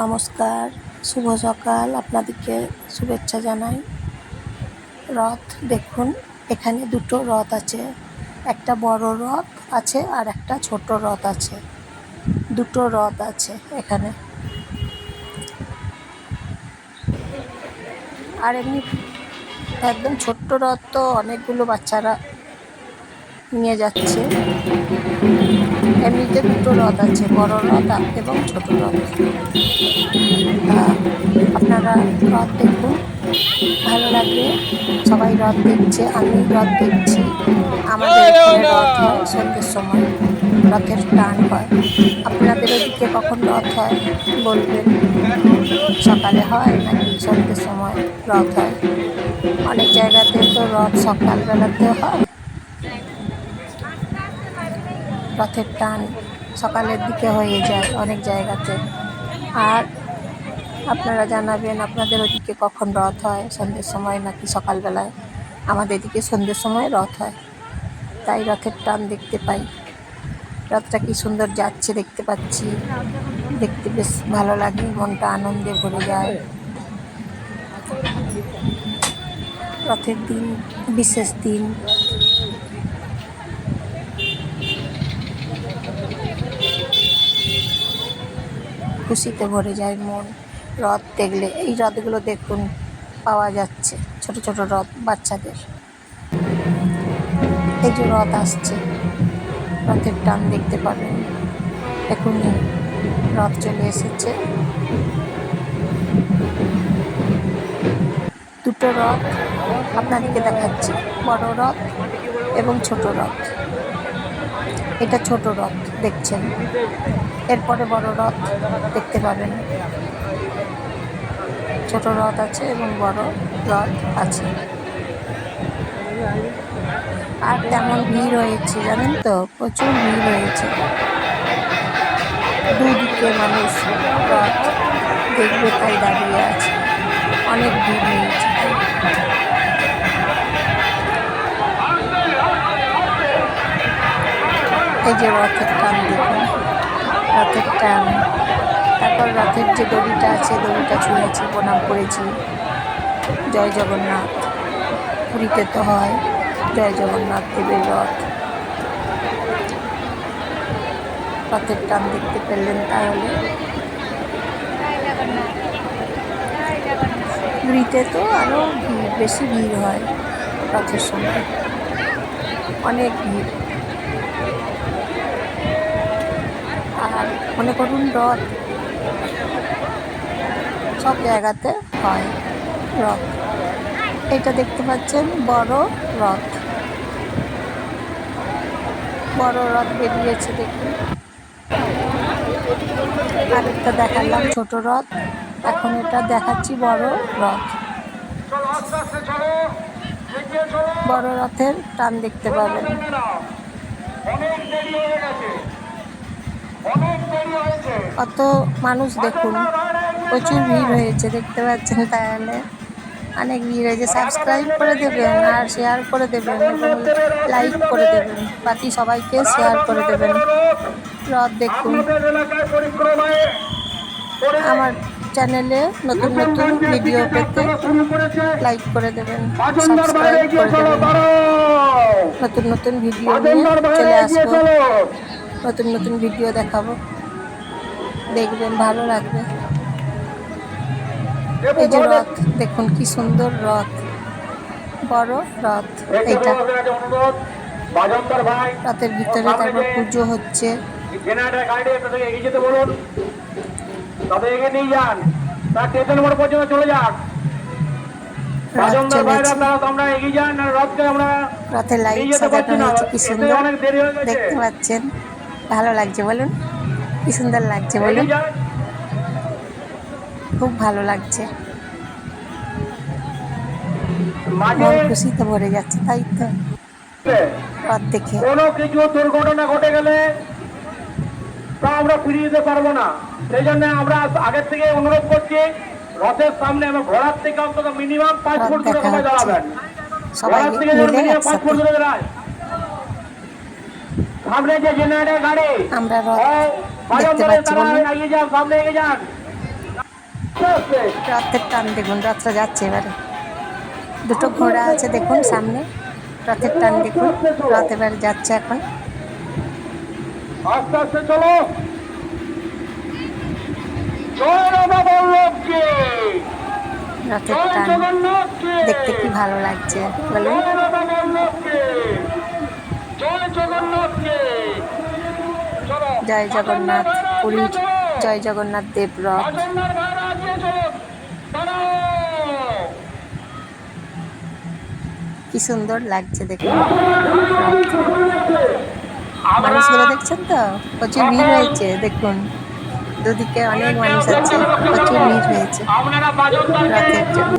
নমস্কার, শুভ সকাল। আপনাদেরকে শুভেচ্ছা জানাই। রথ, দেখুন, এখানে দুটো রথ আছে। একটা বড় রথ আছে আর একটা ছোট রথ আছে। দুটো রথ আছে এখানে। আর এমনি একদম ছোট্ট রথ তো অনেকগুলো বাচ্চারা নিয়ে যাচ্ছে। এমনিতে দুটো রথ আছে, বড় রথ এবং ছোট রথ। আপনারা রথ দেখুন, ভালো লাগবে সবাই রথ দেখছে, আমি রথ দেখছি। আমাদের এখানে রথ হয় সন্ধ্যের সময়, রথের টান হয়। আপনাদের ওদিকে কখন রথ হয় বলবেন? সকালে হয় নাকি সন্ধ্যের সময় রথ হয়? অনেক জায়গাতে তো রথ সকালবেলাতে হয়। রথের টান সকালের দিকে হয়ে যায় অনেক জায়গাতে। আর আপনারা জানাবেন আপনাদের ওদিকে কখন রথ হয়, সন্ধ্যের সময় নাকি সকালবেলায়? আমাদের এদিকে সন্ধ্যের সময় রথ হয়, তাই রথের টান দেখতে পাই। রথটা কি সুন্দর যাচ্ছে দেখতে পাচ্ছি। দেখতে বেশ ভালো লাগে, মনটা আনন্দে ভরে যায়। রথের দিন, বিশেষ দিন খুশিতে ভরে যায় মন। রথ দেখলে, এই রথগুলো দেখুন, পাওয়া যাচ্ছে ছোট ছোট রথ বাচ্চাদের। এই যে রথ আসছে, রথের টান দেখতে পাবেন। এখনই রথ চলে এসেছে। দুটো রথ আপনাদেরকে দেখাচ্ছি, বড় রথ এবং ছোট রথ। এটা ছোট রথ। দেখছেন। এরপরে বড় রথ দেখতে পাবেন। ছোট রথ আছে এবং বড় রথ আছে। আর তেমন ভিড় হয়েছে জানেন তো? প্রচুর ভিড় হয়েছে দুদিকে মানুষ রথ দেখবে তাই দাঁড়িয়ে আছে। অনেক ভিড় হয়েছে এই যে রথের টান দেখুন। রথের টান। তারপর রথের যে দড়িটা আছে, দড়িটা ছুঁয়েছি, প্রণাম করেছি। জয় জগন্নাথ। পুরীতে তো হয়। জয় জগন্নাথ দেবের রথ। রথের টান দেখতে পেলেন তাহলে। পুরীতে তো আরও ভিড়, বেশি ভিড় হয় রথের সময়। অনেক ভিড়। আর মনে করুন রথ সব জায়গাতে হয় রথ। এটা দেখতে পাচ্ছেন বড় রথ। বড় রথ বেরিয়েছে দেখুন। আরেকটা দেখালাম ছোট রথ। এখন এটা দেখাচ্ছি বড় রথ। বড় রথের টান দেখতে পাবেন। কত মানুষ দেখুন প্রচুর ভিড় হয়েছে দেখতে পাচ্ছেন তাহলে। অনেক ভিড় হয়েছে সাবস্ক্রাইব করে দেবেন আর শেয়ার করে দেবেন এবং লাইক করে দেবেন। বাকি সবাইকে শেয়ার করে দেবেন। রথ দেখুন। আমার চ্যানেলে নতুন নতুন ভিডিও পেতে লাইক করে দেবেন সাবস্ক্রাইব করে দেবেন। নতুন নতুন ভিডিও নিয়ে চলে আসব। নতুন নতুন ভিডিও দেখাবো। দেখবেন ভালো লাগবে। এই যে রথ দেখুন কি সুন্দর রথ। বড় রথ এইটা ভাই। রথের ভিতরে তারপর পুজো হচ্ছে। রথের লাইট সাজানো হয়েছে কি সুন্দর দেখতে পাচ্ছেন। ভালো লাগছে বলুন। কি সুন্দর লাগছে বলুন? খুব ভালো লাগছে। মন খুশিতে ভরে যাচ্ছে তাই তো। রথ দেখে। কোনো কিছু দুর্ঘটনা ঘটে গেলে তা আমরা ফিরিয়ে দিতে পারব না। সেই জন্য আমরা আগের থেকে অনুরোধ করছি রথের সামনে এবং ঘোড়ার থেকে অন্তত মিনিমাম পাঁচ ফুট দূরে সবাই দাঁড়াবেন। ঘোড়ার থেকে মিনিমাম পাঁচ ফুট দূরে দাঁড়ায়। সামনে যে জেনারেটর গাড়ি আমরা দেখতে পাচ্ছি রথের টান দেখুন রথটা যাচ্ছে এবারে। দুটো ঘোড়া আছে দেখুন সামনে রথের টান দেখুন রথ এবারে যাচ্ছে এখন। আস্তে আস্তে চলো। রথের টান দেখতে কি ভালো লাগছে বলুন জয় রাধা বল্লভকে জয় জগন্নাথকে চলো জয় জগন্নাথ পুরীর জয় জগন্নাথ দেব রথ। কি সুন্দর লাগছে দেখুন মানুষগুলো দেখছেন তো? প্রচুর ভিড় হয়েছে দেখুন। দুদিকে অনেক মানুষ আছে প্রচুর ভিড় হয়েছে রথের জন্য।